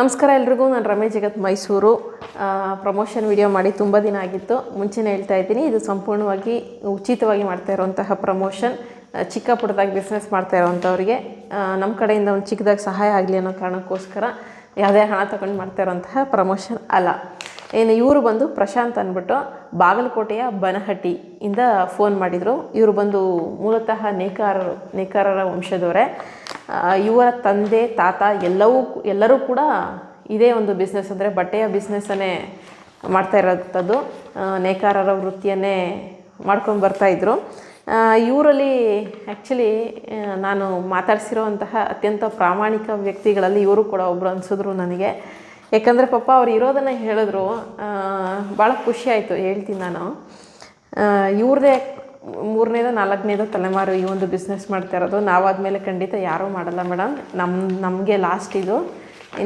ನಮಸ್ಕಾರ ಎಲ್ರಿಗೂ, ನಾನು ರಮೇಶ್ ಜಗತ್ ಮೈಸೂರು. ಪ್ರಮೋಷನ್ ವಿಡಿಯೋ ಮಾಡಿ ತುಂಬ ದಿನ ಆಗಿತ್ತು. ಮುಂಚೆನೇ ಹೇಳ್ತಾ ಇದ್ದೀನಿ, ಇದು ಸಂಪೂರ್ಣವಾಗಿ ಉಚಿತವಾಗಿ ಮಾಡ್ತಾ ಇರುವಂತಹ ಪ್ರಮೋಷನ್ ಚಿಕ್ಕ ಪುಟ್ಟದಾಗಿ ಬಿಸ್ನೆಸ್ ಮಾಡ್ತಾ ಇರೋವಂಥವ್ರಿಗೆ. ನಮ್ಮ ಕಡೆಯಿಂದ ಒಂದು ಚಿಕ್ಕದಾಗಿ ಸಹಾಯ ಆಗಲಿ ಅನ್ನೋ ಕಾರಣಕ್ಕೋಸ್ಕರ ಯಾವುದೇ ಹಣ ತಗೊಂಡು ಮಾಡ್ತಾ ಇರೋಂತಹ ಪ್ರಮೋಷನ್ ಅಲ್ಲ. ಏನು, ಇವರು ಬಂದು ಪ್ರಶಾಂತ್ ಅಂದ್ಬಿಟ್ಟು ಬಾಗಲಕೋಟೆಯ ಬನಹಟ್ಟಿಯಿಂದ ಫೋನ್ ಮಾಡಿದರು. ಇವರು ಬಂದು ಮೂಲತಃ ನೇಕಾರರು ನೇಕಾರರ ವಂಶದವರೇ. ಇವರ ತಂದೆ, ತಾತ ಎಲ್ಲವೂ ಎಲ್ಲರೂ ಕೂಡ ಇದೇ ಒಂದು ಬಿಸ್ನೆಸ್ ಅಂದರೆ ಬಟ್ಟೆಯ ಬಿಸ್ನೆಸ್ಸನ್ನೇ ಮಾಡ್ತಾ ಇರೋಂಥದ್ದು ನೇಕಾರರ ವೃತ್ತಿಯನ್ನೇ ಮಾಡ್ಕೊಂಡು ಬರ್ತಾಯಿದ್ರು ಇವರಲ್ಲಿ ಆ್ಯಕ್ಚುಲಿ ನಾನು ಮಾತಾಡಿಸಿರೋಂತಹ ಅತ್ಯಂತ ಪ್ರಾಮಾಣಿಕ ವ್ಯಕ್ತಿಗಳಲ್ಲಿ ಇವರು ಕೂಡ ಒಬ್ಬರು ಅನಿಸಿದ್ರು ನನಗೆ. ಯಾಕಂದರೆ ಪಾಪ ಅವ್ರು ಇರೋದನ್ನು ಹೇಳಿದ್ರು. ಭಾಳ ಖುಷಿ ಆಯಿತು ಹೇಳ್ತೀನಿ ನಾನು. ಇವ್ರದೇ ಮೂರನೇದು ನಾಲ್ಕನೇದ ತಲೆಮಾರು ಈ ಒಂದು ಬಿಸ್ನೆಸ್ ಮಾಡ್ತಾ ಇರೋದು. ನಾವಾದಮೇಲೆ ಖಂಡಿತ ಯಾರೂ ಮಾಡಲ್ಲ ಮೇಡಮ್ ನಮ್ಮ ನಮಗೆ ಲಾಸ್ಟ್ ಇದು.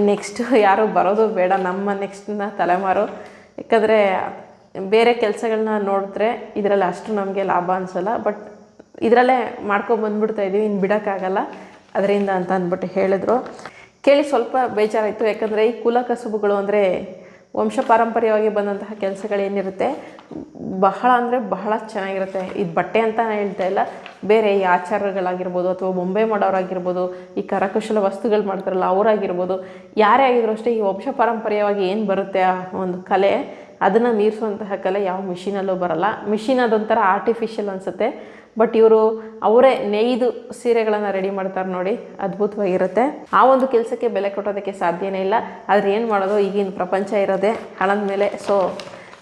ನೆಕ್ಸ್ಟ್ ಯಾರೂ ಬರೋದು ಬೇಡ. ನಮ್ಮ ನೆಕ್ಸ್ಟ್ನ ತಲೆಮಾರು. ಯಾಕಂದರೆ ಬೇರೆ ಕೆಲಸಗಳನ್ನ ನೋಡಿದ್ರೆ ಇದರಲ್ಲಿ ಅಷ್ಟು ನಮಗೆ ಲಾಭ ಅನಿಸಲ್ಲ. ಬಟ್ ಇದರಲ್ಲೇ ಮಾಡ್ಕೊಂಡು ಬಂದ್ಬಿಡ್ತಾ ಇದ್ದೀವಿ ಇನ್ನು ಬಿಡೋಕ್ಕಾಗಲ್ಲ. ಅದರಿಂದ ಅಂತ ಅಂದ್ಬಿಟ್ಟು ಹೇಳಿದ್ರು. ಕೇಳಿ ಸ್ವಲ್ಪ ಬೇಜಾರಾಯಿತು. ಯಾಕಂದರೆ ಈ ಕುಲ ಕಸುಬುಗಳು ಅಂದರೆ ವಂಶ ಪಾರಂಪರ್ಯವಾಗಿ ಬಂದಂತಹ ಕೆಲಸಗಳೇನಿರುತ್ತೆ? ಬಹಳ ಅಂದರೆ ಬಹಳ ಚೆನ್ನಾಗಿರುತ್ತೆ. ಇದು ಬಟ್ಟೆ ಅಂತ ನಾನು ಹೇಳ್ತಾ ಇಲ್ಲ. ಬೇರೆ ಈ ಆಚಾರಗಳಾಗಿರ್ಬೋದು ಅಥವಾ ಬೊಂಬೆ ಮಾಡೋರಾಗಿರ್ಬೋದು, ಈ ಕರಕುಶಲ ವಸ್ತುಗಳು ಮಾಡ್ತಾರಲ್ಲ ಅವರಾಗಿರ್ಬೋದು, ಯಾರೇ ಆಗಿದ್ರು ಅಷ್ಟೇ ಈ ವಂಶ ಪಾರಂಪರ್ಯವಾಗಿ ಏನು ಬರುತ್ತೆ ಆ ಒಂದು ಕಲೆ? ಅದನ್ನು ಮೀರಿಸುವಂತಹ ಕಲೆ ಯಾವ ಮಿಷಿನಲ್ಲೂ ಬರಲ್ಲ. ಮಿಷಿನ್ ಅದೊಂಥರ ಆರ್ಟಿಫಿಷಿಯಲ್ ಅನಿಸುತ್ತೆ. ಬಟ್ ಇವರು ಅವರೇ ನೇಯ್ದು ಸೀರೆಗಳನ್ನು ರೆಡಿ ಮಾಡ್ತಾರೆ ನೋಡಿ, ಅದ್ಭುತವಾಗಿರುತ್ತೆ. ಆ ಒಂದು ಕೆಲಸಕ್ಕೆ ಬೆಲೆ ಕೊಟ್ಟೋದಕ್ಕೆ ಸಾಧ್ಯನೇ ಇಲ್ಲ. ಆದರೆ ಏನು ಮಾಡೋದು, ಈಗಿನ ಪ್ರಪಂಚ ಇರೋದೇ ಹಣದ ಮೇಲೆ. ಸೊ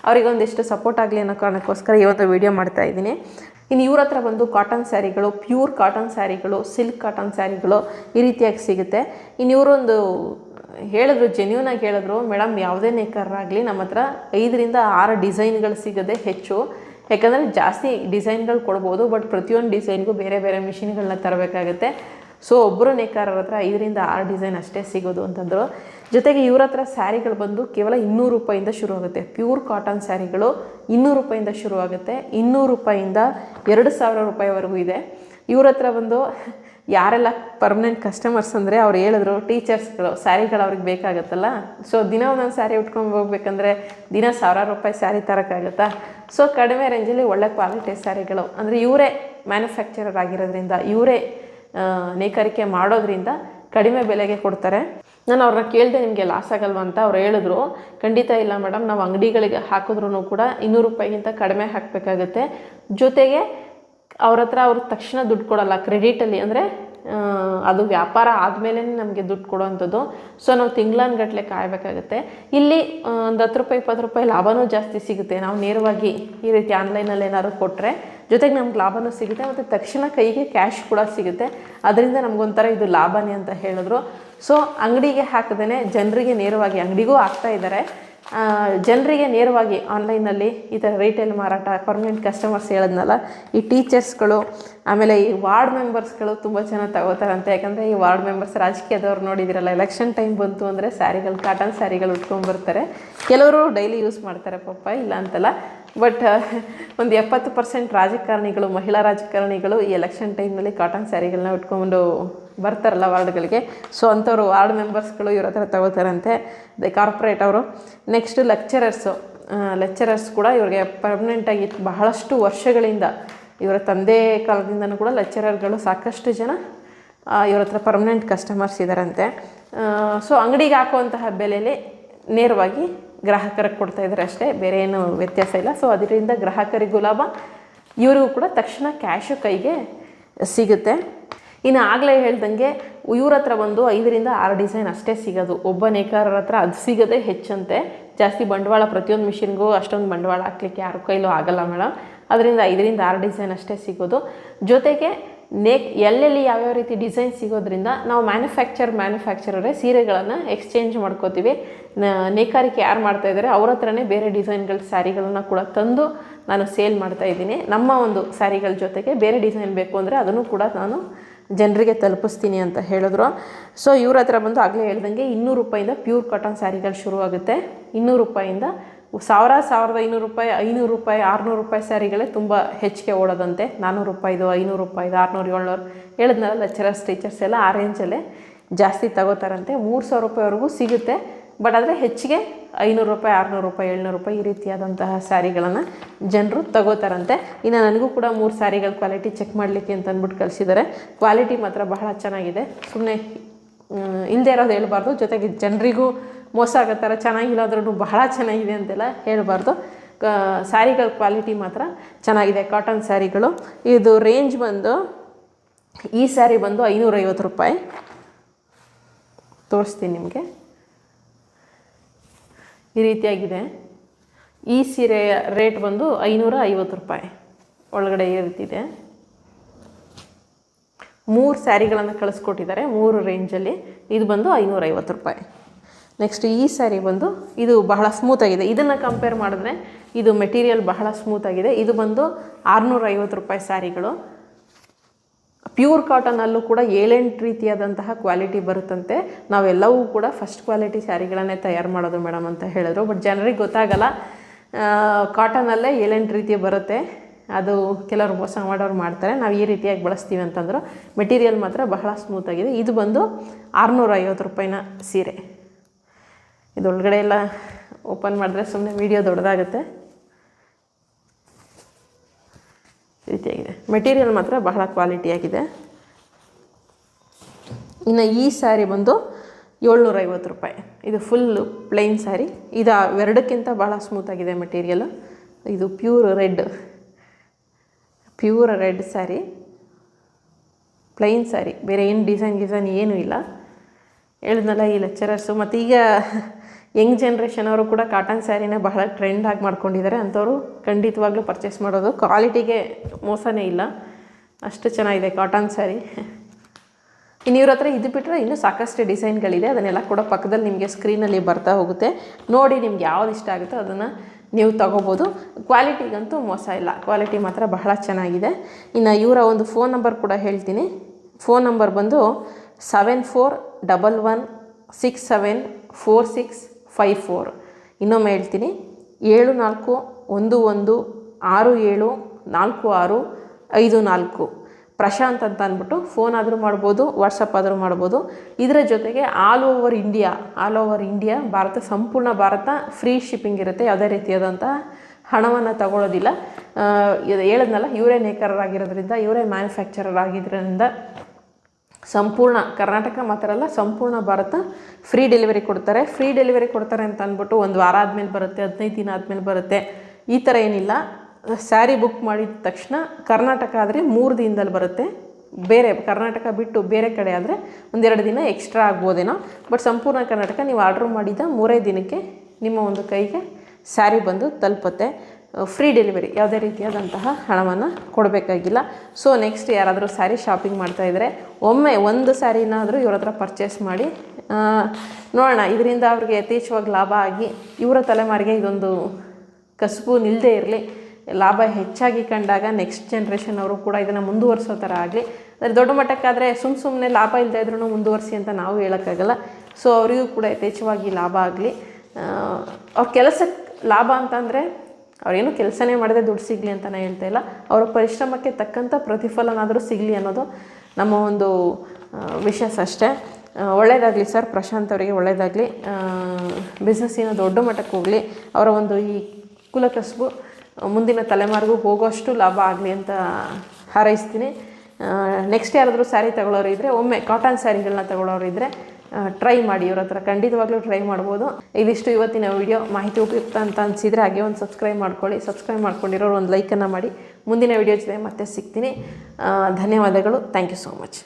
ಅವರಿಗೊಂದಿಷ್ಟು ಸಪೋರ್ಟ್ ಆಗಲಿ ಅನ್ನೋ ಕಾರಣಕ್ಕೋಸ್ಕರ ಈ ಒಂದು ವಿಡಿಯೋ ಮಾಡ್ತಾ ಇದ್ದೀನಿ. ಇನ್ನು ಇವ್ರ ಹತ್ರ ಬಂದು ಕಾಟನ್ ಸ್ಯಾರಿಗಳು ಪ್ಯೂರ್ ಕಾಟನ್ ಸ್ಯಾರಿಗಳು ಸಿಲ್ಕ್ ಕಾಟನ್ ಸ್ಯಾರಿಗಳು ಈ ರೀತಿಯಾಗಿ ಸಿಗುತ್ತೆ. ಇನ್ನು ಇವರೊಂದು ಹೇಳಿದ್ರು ಜೆನ್ಯೂನ್ ಆಗಿ ಹೇಳಿದ್ರು, ಮೇಡಮ್, ಯಾವುದೇ ನೇಕಾರರಾಗಲಿ ನಮ್ಮ ಹತ್ರ ಐದರಿಂದ ಆರು ಡಿಸೈನ್ಗಳು ಸಿಗೋದೇ ಹೆಚ್ಚು. ಯಾಕಂದರೆ ಜಾಸ್ತಿ ಡಿಸೈನ್ಗಳು ಕೊಡ್ಬೋದು, ಬಟ್ ಪ್ರತಿಯೊಂದು ಡಿಸೈನ್ಗೂ ಬೇರೆ ಬೇರೆ ಮಿಷಿನ್ಗಳನ್ನ ತರಬೇಕಾಗುತ್ತೆ. ಸೊ ಒಬ್ಬರು ನೇಕಾರರ ಹತ್ರ ಐದರಿಂದ ಆರು ಡಿಸೈನ್ ಅಷ್ಟೇ ಸಿಗೋದು ಅಂತಂದರು. ಜೊತೆಗೆ ಇವ್ರ ಹತ್ರ ಸ್ಯಾರಿಗಳು ಬಂದು ಕೇವಲ ಇನ್ನೂರು ರೂಪಾಯಿಂದ ಶುರು ಆಗುತ್ತೆ. ಪ್ಯೂರ್ ಕಾಟನ್ ಸ್ಯಾರಿಗಳು ಇನ್ನೂರು ರೂಪಾಯಿಂದ ಶುರು ಆಗುತ್ತೆ. ಇನ್ನೂರು ರೂಪಾಯಿಂದ ಎರಡು ಸಾವಿರ ರೂಪಾಯಿವರೆಗೂ ಇದೆ. ಇವ್ರ ಹತ್ರ ಬಂದು ಯಾರೆಲ್ಲ ಪರ್ಮನೆಂಟ್ ಕಸ್ಟಮರ್ಸ್ ಅಂದರೆ ಅವ್ರು ಹೇಳಿದ್ರು ಟೀಚರ್ಸ್ಗಳು ಸ್ಯಾರಿಗಳು ಅವ್ರಿಗೆ ಬೇಕಾಗುತ್ತಲ್ಲ? ಸೊ ದಿನ ಒಂದೊಂದು ಸ್ಯಾರಿ ಉಟ್ಕೊಂಡು ಹೋಗ್ಬೇಕಂದ್ರೆ ದಿನ ಸಾವಿರಾರು ರೂಪಾಯಿ ಸ್ಯಾರಿ ತರೋಕ್ಕಾಗುತ್ತಾ? ಸೊ ಕಡಿಮೆ ರೇಂಜಲ್ಲಿ ಒಳ್ಳೆ ಕ್ವಾಲಿಟಿ ಸ್ಯಾರಿಗಳು ಅಂದರೆ ಇವರೇ ಮ್ಯಾನುಫ್ಯಾಕ್ಚರರ್ ಆಗಿರೋದ್ರಿಂದ, ಇವರೇ ನೇಕಾರಿಕೆ ಮಾಡೋದ್ರಿಂದ ಕಡಿಮೆ ಬೆಲೆಗೆ ಕೊಡ್ತಾರೆ. ನಾನು ಅವ್ರನ್ನ ಕೇಳಿದೆ, ನಿಮಗೆ ಲಾಸ್ ಆಗಲ್ವಾ? ಅಂತ ಅವ್ರು ಹೇಳಿದ್ರು. ಖಂಡಿತ ಇಲ್ಲ ಮೇಡಮ್ ನಾವು ಅಂಗಡಿಗಳಿಗೆ ಹಾಕಿದ್ರೂ ಕೂಡ ಇನ್ನೂರು ರೂಪಾಯಿಗಿಂತ ಕಡಿಮೆ ಹಾಕಬೇಕಾಗುತ್ತೆ. ಜೊತೆಗೆ ಅವ್ರ ಹತ್ರ ಅವ್ರು ತಕ್ಷಣ ದುಡ್ಡು ಕೊಡಲ್ಲ ಕ್ರೆಡಿಟಲ್ಲಿ ಅಂದರೆ ಅದು ವ್ಯಾಪಾರ ಆದಮೇಲೆ ನಮಗೆ ದುಡ್ಡು ಕೊಡೋವಂಥದ್ದು. ಸೊ ನಾವು ತಿಂಗಳನ್ಗಟ್ಲೆ ಕಾಯಬೇಕಾಗುತ್ತೆ. ಇಲ್ಲಿ ಒಂದು ಹತ್ತು ರೂಪಾಯಿ, ಇಪ್ಪತ್ತು ರೂಪಾಯಿ ಲಾಭನೂ ಜಾಸ್ತಿ ಸಿಗುತ್ತೆ. ನಾವು ನೇರವಾಗಿ ಈ ರೀತಿ ಆನ್ಲೈನಲ್ಲಿ ಏನಾದ್ರು ಕೊಟ್ಟರೆ ಜೊತೆಗೆ ನಮ್ಗೆ ಲಾಭನೂ ಸಿಗುತ್ತೆ, ಮತ್ತು ತಕ್ಷಣ ಕೈಗೆ ಕ್ಯಾಶ್ ಕೂಡ ಸಿಗುತ್ತೆ. ಅದರಿಂದ ನಮಗೊಂಥರ ಇದು ಲಾಭನೇ ಅಂತ ಹೇಳಿದ್ರು. ಸೊ ಅಂಗಡಿಗೆ ಹಾಕದೇ ಜನರಿಗೆ ನೇರವಾಗಿ ಅಂಗಡಿಗೂ ಹಾಕ್ತಾ ಇದ್ದಾರೆ ಜನರಿಗೆ ನೇರವಾಗಿ ಆನ್ಲೈನಲ್ಲಿ ಈ ಥರ ರಿಟೇಲ್ ಮಾರಾಟ ಪರ್ಮನೆಂಟ್ ಕಸ್ಟಮರ್ಸ್ ಹೇಳಿದ್ನಲ್ಲ, ಈ ಟೀಚರ್ಸ್ಗಳು ಆಮೇಲೆ ಈ ವಾರ್ಡ್ ಮೆಂಬರ್ಸ್ಗಳು ತುಂಬ ಚೆನ್ನಾಗಿ ತಗೋತಾರಂತೆ. ಯಾಕಂದರೆ ಈ ವಾರ್ಡ್ ಮೆಂಬರ್ಸ್ ರಾಜಕೀಯದವ್ರು ನೋಡಿದಿರಲ್ಲ ಎಲೆಕ್ಷನ್ ಟೈಮ್ ಬಂತು ಅಂದರೆ ಸ್ಯಾರಿಗಳು ಕಾಟನ್ ಸ್ಯಾರಿಗಳು ಉಟ್ಕೊಂಡ್ಬರ್ತಾರೆ ಕೆಲವರು ಡೈಲಿ ಯೂಸ್ ಮಾಡ್ತಾರೆ ಪಾಪ, ಇಲ್ಲ ಅಂತಲ್ಲ. ಬಟ್ ಒಂದು ಎಪ್ಪತ್ತು ಪರ್ಸೆಂಟ್ ರಾಜಕಾರಣಿಗಳು, ಮಹಿಳಾ ರಾಜಕಾರಣಿಗಳು ಈ ಎಲೆಕ್ಷನ್ ಟೈಮ್ನಲ್ಲಿ ಕಾಟನ್ ಸ್ಯಾರಿಗಳನ್ನ ಉಟ್ಕೊಂಡು ಬರ್ತಾರಲ್ಲ ವಾರ್ಡ್ಗಳಿಗೆ. ಸೊ ಅಂಥವ್ರು ವಾರ್ಡ್ ಮೆಂಬರ್ಸ್ಗಳು ಇವ್ರ ಹತ್ರ ತಗೋತಾರಂತೆ. ದ ಕಾರ್ಪೊರೇಟ್ ಅವರು. ನೆಕ್ಸ್ಟ್ ಲೆಕ್ಚರರ್ಸು ಲೆಕ್ಚರರ್ಸ್ ಕೂಡ ಇವ್ರಿಗೆ ಪರ್ಮನೆಂಟಾಗಿ ಬಹಳಷ್ಟು ವರ್ಷಗಳಿಂದ ಇವರ ತಂದೆ ಕಾಲದಿಂದನೂ ಕೂಡ ಲೆಕ್ಚರರ್ಗಳು ಸಾಕಷ್ಟು ಜನ ಇವ್ರ ಹತ್ರ ಪರ್ಮನೆಂಟ್ ಕಸ್ಟಮರ್ಸ್ ಇದ್ದಾರಂತೆ ಸೊ ಅಂಗಡಿಗೆ ಹಾಕುವಂತಹ ಬೆಲೆಯಲ್ಲಿ ನೇರವಾಗಿ ಗ್ರಾಹಕರಿಗೆ ಕೊಡ್ತಾ ಇದ್ದಾರೆ ಅಷ್ಟೇ, ಬೇರೆ ಏನು ವ್ಯತ್ಯಾಸ ಇಲ್ಲ. ಸೊ ಅದರಿಂದ ಗ್ರಾಹಕರಿಗೂ ಲಾಭ. ಇವರಿಗೂ ಕೂಡ ತಕ್ಷಣ ಕ್ಯಾಶು ಕೈಗೆ ಸಿಗುತ್ತೆ. ಇನ್ನು ಆಗಲೇ ಹೇಳ್ದಂಗೆ, ಇವ್ರ ಹತ್ರ ಒಂದು ಐದರಿಂದ ಆರು ಡಿಸೈನ್ ಅಷ್ಟೇ ಸಿಗೋದು. ಒಬ್ಬ ನೇಕಾರರ ಹತ್ರ ಅದು ಸಿಗೋದೇ ಹೆಚ್ಚಂತೆ. ಜಾಸ್ತಿ ಬಂಡವಾಳ, ಪ್ರತಿಯೊಂದು ಮಿಷಿನ್ಗೂ ಅಷ್ಟೊಂದು ಬಂಡವಾಳ ಹಾಕ್ಲಿಕ್ಕೆ ಯಾರ ಕೈಲೂ ಆಗಲ್ಲ ಮೇಡಮ್ ಅದರಿಂದ ಐದರಿಂದ ಆರು ಡಿಸೈನ್ ಅಷ್ಟೇ ಸಿಗೋದು. ಜೊತೆಗೆ ನೇ ಎಲ್ಲೆಲ್ಲಿ ಯಾವ್ಯಾವ ರೀತಿ ಡಿಸೈನ್ ಸಿಗೋದ್ರಿಂದ ನಾವು ಮ್ಯಾನುಫ್ಯಾಕ್ಚರ್ ಮ್ಯಾನುಫ್ಯಾಕ್ಚರರೇ ಸೀರೆಗಳನ್ನು ಎಕ್ಸ್ಚೇಂಜ್ ಮಾಡ್ಕೋತೀವಿ. ನೇಕಾರಿಕೆ ಯಾರು ಮಾಡ್ತಾ ಇದ್ದಾರೆ ಅವ್ರ ಹತ್ರನೇ ಬೇರೆ ಡಿಸೈನ್ಗಳ ಸ್ಯಾರಿಗಳನ್ನ ಕೂಡ ತಂದು ನಾನು ಸೇಲ್ ಮಾಡ್ತಾ ಇದ್ದೀನಿ. ನಮ್ಮ ಒಂದು ಸ್ಯಾರಿಗಳ ಜೊತೆಗೆ ಬೇರೆ ಡಿಸೈನ್ ಬೇಕು ಅಂದರೆ ಅದನ್ನು ಕೂಡ ನಾನು ಜನರಿಗೆ ತಲುಪಿಸ್ತೀನಿ ಅಂತ ಹೇಳಿದ್ರು. ಸೊ ಇವ್ರ ಹತ್ರ ಬಂದು ಆಗಲೇ ಹೇಳ್ದಂಗೆ ಇನ್ನೂರು ರೂಪಾಯಿಂದ ಪ್ಯೂರ್ ಕಾಟನ್ ಸ್ಯಾರಿಗಳು ಶುರುವಾಗುತ್ತೆ. ಇನ್ನೂರು ರೂಪಾಯಿಂದ ಸಾವಿರ, ಸಾವಿರದ ಐನೂರು ರೂಪಾಯಿ ಐನೂರು ರೂಪಾಯಿ, ಆರುನೂರು ರೂಪಾಯಿ ಸ್ಯಾರಿಗಳೇ ತುಂಬ ಹೆಚ್ಚಿಗೆ ಓಡೋದಂತೆ. ನಾನ್ನೂರು ರೂಪಾಯಿದು ಐನೂರು ರೂಪಾಯಿದು ಆರುನೂರು, ಏಳ್ನೂರು. ಹೇಳಿದ್ನಲ್ಲ ಲೆಕ್ಚರರ್ಸ್ ಟೀಚರ್ಸ್ ಎಲ್ಲ ಆ ರೇಂಜಲ್ಲೇ ಜಾಸ್ತಿ ತಗೋತಾರಂತೆ. ಮೂರು ಸಾವಿರ ರೂಪಾಯಿವರೆಗೂ ಸಿಗುತ್ತೆ. ಬಟ್ ಆದರೆ ಹೆಚ್ಚಿಗೆ ಐನೂರು ರೂಪಾಯಿ, ಆರುನೂರು ರೂಪಾಯಿ, ಏಳ್ನೂರು ರೂಪಾಯಿ ಈ ರೀತಿಯಾದಂತಹ ಸ್ಯಾರಿಗಳನ್ನು ಜನರು ತಗೋತಾರಂತೆ. ಇನ್ನು ನನಗೂ ಕೂಡ ಮೂರು ಸ್ಯಾರಿಗಳ ಕ್ವಾಲಿಟಿ ಚೆಕ್ ಮಾಡಲಿಕ್ಕೆ ಅಂತ ಅಂದ್ಬಿಟ್ಟು ಕಳಿಸಿದ್ದಾರೆ ಕ್ವಾಲಿಟಿ ಮಾತ್ರ ಬಹಳ ಚೆನ್ನಾಗಿದೆ. ಸುಮ್ಮನೆ ಇಲ್ಲದೆ ಇರೋದು ಹೇಳ್ಬಾರ್ದು. ಜೊತೆಗೆ ಜನರಿಗೂ ಮೋಸ ಆಗೋ ಥರ ಚೆನ್ನಾಗಿಲ್ಲ ಅದ್ರೂ ಬಹಳ ಚೆನ್ನಾಗಿದೆ ಅಂತೆಲ್ಲ ಹೇಳಬಾರ್ದು. ಸ್ಯಾರಿಗಳ ಕ್ವಾಲಿಟಿ ಮಾತ್ರ ಚೆನ್ನಾಗಿದೆ, ಕಾಟನ್ ಸ್ಯಾರಿಗಳು. ಇದು ರೇಂಜ್ ಬಂದು, ಈ ಸ್ಯಾರಿ ಬಂದು ಐನೂರೈವತ್ತು ರೂಪಾಯಿ. ತೋರಿಸ್ತೀನಿ ನಿಮಗೆ. ಈ ರೀತಿಯಾಗಿದೆ. ಈ ಸೀರೆ ರೇಟ್ ಬಂದು ಐನೂರ ಐವತ್ತು ರೂಪಾಯಿ. ಒಳಗಡೆ ಈ ರೀತಿ ಇದೆ ಮೂರು ಸ್ಯಾರಿಗಳನ್ನು ಕಳಿಸ್ಕೊಟ್ಟಿದ್ದಾರೆ, ಮೂರು ರೇಂಜಲ್ಲಿ. ಇದು ಬಂದು ಐನೂರೈವತ್ತು ರೂಪಾಯಿ. ನೆಕ್ಸ್ಟ್ ಈ ಸ್ಯಾರಿ ಬಂದು ಇದು ಬಹಳ ಸ್ಮೂತಾಗಿದೆ ಇದನ್ನು ಕಂಪೇರ್ ಮಾಡಿದ್ರೆ ಇದು ಮೆಟೀರಿಯಲ್ ಬಹಳ ಸ್ಮೂತಾಗಿದೆ ಇದು ಬಂದು ಆರುನೂರೈವತ್ತು ರೂಪಾಯಿ ಸ್ಯಾರಿಗಳು ಪ್ಯೂರ್ ಕಾಟನಲ್ಲೂ ಕೂಡ ಏಳೆಂಟು ರೀತಿಯಾದಂತಹ ಕ್ವಾಲಿಟಿ ಬರುತ್ತಂತೆ. ನಾವೆಲ್ಲವೂ ಕೂಡ ಫಸ್ಟ್ ಕ್ವಾಲಿಟಿ ಸ್ಯಾರಿಗಳನ್ನೇ ತಯಾರು ಮಾಡೋದು ಮೇಡಮ್ ಅಂತ ಹೇಳಿದ್ರು. ಬಟ್ ಜನರಿಗೆ ಗೊತ್ತಾಗಲ್ಲ ಕಾಟನಲ್ಲೇ ಏಳೆಂಟು ರೀತಿ ಬರುತ್ತೆ. ಅದು ಕೆಲವರು ಮೋಸ ಮಾಡೋರು ಮಾಡ್ತಾರೆ. ನಾವು ಈ ರೀತಿಯಾಗಿ ಬಳಸ್ತೀವಿ ಅಂತಂದ್ರು ಮೆಟೀರಿಯಲ್ ಮಾತ್ರ ಬಹಳ ಸ್ಮೂತಾಗಿದೆ ಇದು ಬಂದು ಆರುನೂರ ಐವತ್ತು ರೂಪಾಯಿನ ಸೀರೆ. ಇದು ಒಳಗಡೆ ಎಲ್ಲ ಓಪನ್ ಮಾಡಿದ್ರೆ ಸುಮ್ಮನೆ ವೀಡಿಯೋ ದೊಡ್ಡದಾಗುತ್ತೆ. ರೀತಿಯಾಗಿದೆ. ಮೆಟೀರಿಯಲ್ ಮಾತ್ರ ಬಹಳ ಕ್ವಾಲಿಟಿಯಾಗಿದೆ ಇನ್ನು ಈ ಸ್ಯಾರಿ ಬಂದು ಏಳ್ನೂರೈವತ್ತು ರೂಪಾಯಿ. ಇದು ಫುಲ್ ಪ್ಲೈನ್ ಸ್ಯಾರಿ ಇದು ಎರಡಕ್ಕಿಂತ ಭಾಳ ಸ್ಮೂತಾಗಿದೆ ಮೆಟೀರಿಯಲ್ ಇದು pure red pure red sari plain sari ಬೇರೆ ಏನು ಡಿಸೈನ್ ಗಿಸೈನ್ ಏನೂ ಇಲ್ಲ. ಹೇಳಿದ್ನಲ್ಲ ಈ ಲೆಕ್ಚರರ್ಸು ಮತ್ತು ಈಗ ಯಂಗ್ ಜನ್ರೇಷನ್ ಅವರು ಕೂಡ ಕಾಟನ್ ಸ್ಯಾರಿನ ಬಹಳ ಟ್ರೆಂಡ್ ಆಗಿ ಮಾಡ್ಕೊಂಡಿದ್ದಾರೆ ಅಂಥವರು ಖಂಡಿತವಾಗ್ಲೂ ಪರ್ಚೇಸ್ ಮಾಡೋದು. ಕ್ವಾಲಿಟಿಗೆ ಮೋಸನೇ ಇಲ್ಲ. ಅಷ್ಟು ಚೆನ್ನಾಗಿದೆ ಕಾಟನ್ ಸ್ಯಾರಿ ಇನ್ನು ಇವ್ರ ಹತ್ರ ಇದು ಬಿಟ್ಟರೆ ಇನ್ನೂ ಸಾಕಷ್ಟು ಡಿಸೈನ್ಗಳಿದೆ. ಅದನ್ನೆಲ್ಲ ಕೂಡ ಪಕ್ಕದಲ್ಲಿ ನಿಮಗೆ ಸ್ಕ್ರೀನಲ್ಲಿ ಬರ್ತಾ ಹೋಗುತ್ತೆ. ನೋಡಿ ನಿಮ್ಗೆ ಯಾವ್ದು ಇಷ್ಟ ಆಗುತ್ತೋ ಅದನ್ನು ನೀವು ತಗೋಬೋದು. ಕ್ವಾಲಿಟಿಗಂತೂ ಮೋಸ ಇಲ್ಲ. ಕ್ವಾಲಿಟಿ ಮಾತ್ರ ಬಹಳ ಚೆನ್ನಾಗಿದೆ. ಇನ್ನು ಇವರ ಒಂದು ಫೋನ್ ನಂಬರ್ ಕೂಡ ಹೇಳ್ತೀನಿ. ಫೋನ್ ನಂಬರ್ ಬಂದು seven four double one six seven four six five four. ಇನ್ನೊಮ್ಮೆ ಹೇಳ್ತೀನಿ. ಏಳು ನಾಲ್ಕು, ಒಂದು ಒಂದು, ಆರು ಏಳು, ನಾಲ್ಕು ಆರು, ಐದು ನಾಲ್ಕು. ಪ್ರಶಾಂತ್ ಅಂತ ಅಂದ್ಬಿಟ್ಟು ಫೋನ್ ಆದರೂ ಮಾಡ್ಬೋದು, ವಾಟ್ಸಪ್ ಆದರೂ ಮಾಡ್ಬೋದು. ಇದರ ಜೊತೆಗೆ all over India, all over India, Bharat, ಸಂಪೂರ್ಣ ಭಾರತ ಫ್ರೀ ಶಿಪ್ಪಿಂಗ್ ಇರುತ್ತೆ. ಯಾವುದೇ ರೀತಿಯಾದಂಥ ಹಣವನ್ನು ತಗೊಳ್ಳೋದಿಲ್ಲ ಹೇಳಿದ್ನಲ್ಲ, ಇವರೇ ನೇಕಾರರಾಗಿರೋದ್ರಿಂದ, ಇವರೇ ಮ್ಯಾನುಫ್ಯಾಕ್ಚರರ್ ಆಗಿದ್ದರಿಂದ ಸಂಪೂರ್ಣ ಕರ್ನಾಟಕ ಮಾತ್ರ ಅಲ್ಲ ಸಂಪೂರ್ಣ ಭಾರತ ಫ್ರೀ ಡೆಲಿವರಿ ಕೊಡ್ತಾರೆ. ಫ್ರೀ ಡೆಲಿವರಿ ಕೊಡ್ತಾರೆ ಅಂತ ಅಂದ್ಬಿಟ್ಟು ಒಂದು ವಾರ ಆದಮೇಲೆ ಬರುತ್ತೆ, ಹದಿನೈದು ದಿನ ಆದಮೇಲೆ ಬರುತ್ತೆ. ಈ ಥರ ಏನಿಲ್ಲ. ಸ್ಯಾರಿ ಬುಕ್ ಮಾಡಿದ ತಕ್ಷಣ ಕರ್ನಾಟಕ ಆದರೆ ಮೂರು ದಿನದಲ್ಲಿ ಬರುತ್ತೆ. ಬೇರೆ ಕರ್ನಾಟಕ ಬಿಟ್ಟು ಬೇರೆ ಕಡೆ ಆದರೆ ಒಂದೆರಡು ದಿನ ಎಕ್ಸ್ಟ್ರಾ ಆಗ್ಬೋದೇನೋ. ಬಟ್ ಸಂಪೂರ್ಣ ಕರ್ನಾಟಕ ನೀವು ಆರ್ಡ್ರ್ ಮಾಡಿದ ಮೂರೇ ದಿನಕ್ಕೆ ನಿಮ್ಮ ಒಂದು ಕೈಗೆ ಸ್ಯಾರಿ ಬಂದು ತಲುಪುತ್ತೆ. ಫ್ರೀ ಡೆಲಿವರಿ ಯಾವುದೇ ರೀತಿಯಾದಂತಹ ಹಣವನ್ನು ಕೊಡಬೇಕಾಗಿಲ್ಲ. ಸೊ ನೆಕ್ಸ್ಟ್ ಯಾರಾದರೂ ಸ್ಯಾರಿ ಶಾಪಿಂಗ್ ಮಾಡ್ತಾಯಿದ್ರೆ ಒಮ್ಮೆ ಒಂದು ಸ್ಯಾರಿನಾದರೂ ಇವ್ರ ಹತ್ರ ಪರ್ಚೇಸ್ ಮಾಡಿ ನೋಡೋಣ. ಇದರಿಂದ ಅವ್ರಿಗೆ ಯಥೇಚ್ಛವಾಗಿ ಲಾಭ ಆಗಿ, ಇವರ ತಲೆಮಾರಿಗೆ ಇದೊಂದು ಕಸುಬು ನಿಲ್ಲದೆ ಇರಲಿ. ಲಾಭ ಹೆಚ್ಚಾಗಿ ಕಂಡಾಗ ನೆಕ್ಸ್ಟ್ ಜನ್ರೇಷನ್ ಅವರು ಕೂಡ ಇದನ್ನು ಮುಂದುವರಿಸೋ ಥರ ಆಗಲಿ. ಅಂದರೆ ದೊಡ್ಡ ಮಟ್ಟಕ್ಕಾದರೆ ಸುಮ್ಮ ಸುಮ್ಮನೆ ಲಾಭ ಇಲ್ಲದೆ ಇದ್ರೂ ಮುಂದುವರಿಸಿ ಅಂತ ನಾವು ಹೇಳೋಕ್ಕಾಗಲ್ಲ. ಸೊ ಅವರಿಗೂ ಕೂಡ ಯಥೇಚ್ಛವಾಗಿ ಲಾಭ ಆಗಲಿ. ಅವ್ರ ಕೆಲಸಕ್ಕೆ ಲಾಭ ಅಂತಂದರೆ ಅವ್ರೇನು ಕೆಲಸನೇ ಮಾಡದೆ ದುಡ್ಡು ಸಿಗಲಿ ಅಂತ ನಾನು ಹೇಳ್ತಾ ಇಲ್ಲ. ಅವರ ಪರಿಶ್ರಮಕ್ಕೆ ತಕ್ಕಂಥ ಪ್ರತಿಫಲನಾದರೂ ಸಿಗಲಿ ಅನ್ನೋದು ನಮ್ಮ ಒಂದು ವಿಶೇಷ ಅಷ್ಟೇ. ಒಳ್ಳೆಯದಾಗಲಿ ಸರ್, ಪ್ರಶಾಂತ್ ಅವರಿಗೆ ಒಳ್ಳೆಯದಾಗಲಿ ಬಿಸ್ನೆಸ್ಸಿನ ದೊಡ್ಡ ಮಟ್ಟಕ್ಕೆ ಹೋಗಲಿ. ಅವರ ಒಂದು ಈ ಕುಲಕಸಬು ಮುಂದಿನ ತಲೆಮಾರಿಗೂ ಹೋಗೋಷ್ಟು ಲಾಭ ಆಗಲಿ ಅಂತ ಹಾರೈಸ್ತೀನಿ. ನೆಕ್ಸ್ಟ್ ಯಾರಾದರೂ ಸ್ಯಾರಿ ತಗೊಳ್ಳೋರು ಇದ್ದರೆ ಒಮ್ಮೆ ಕಾಟನ್ ಸ್ಯಾರಿಗಳನ್ನ ತಗೊಳ್ಳೋರು ಇದ್ದರೆ ಟ್ರೈ ಮಾಡಿ, ಇವ್ರ ಹತ್ರ ಖಂಡಿತವಾಗ್ಲೂ ಟ್ರೈ ಮಾಡ್ಬೋದು. ಇದಿಷ್ಟು ಇವತ್ತಿನ ವಿಡಿಯೋ ಮಾಹಿತಿ ಉಪಯುಕ್ತ ಅಂತ ಅನಿಸಿದರೆ ಹಾಗೆ ಒಂದು ಸಬ್ಸ್ಕ್ರೈಬ್ ಮಾಡ್ಕೊಳ್ಳಿ. ಸಬ್ಸ್ಕ್ರೈಬ್ ಮಾಡ್ಕೊಂಡಿರೋರು ಒಂದು ಲೈಕನ್ನು ಮಾಡಿ. ಮುಂದಿನ ವಿಡಿಯೋ ಜೊತೆ ಮತ್ತೆ ಸಿಗ್ತೀನಿ. ಧನ್ಯವಾದಗಳು. Thank you so much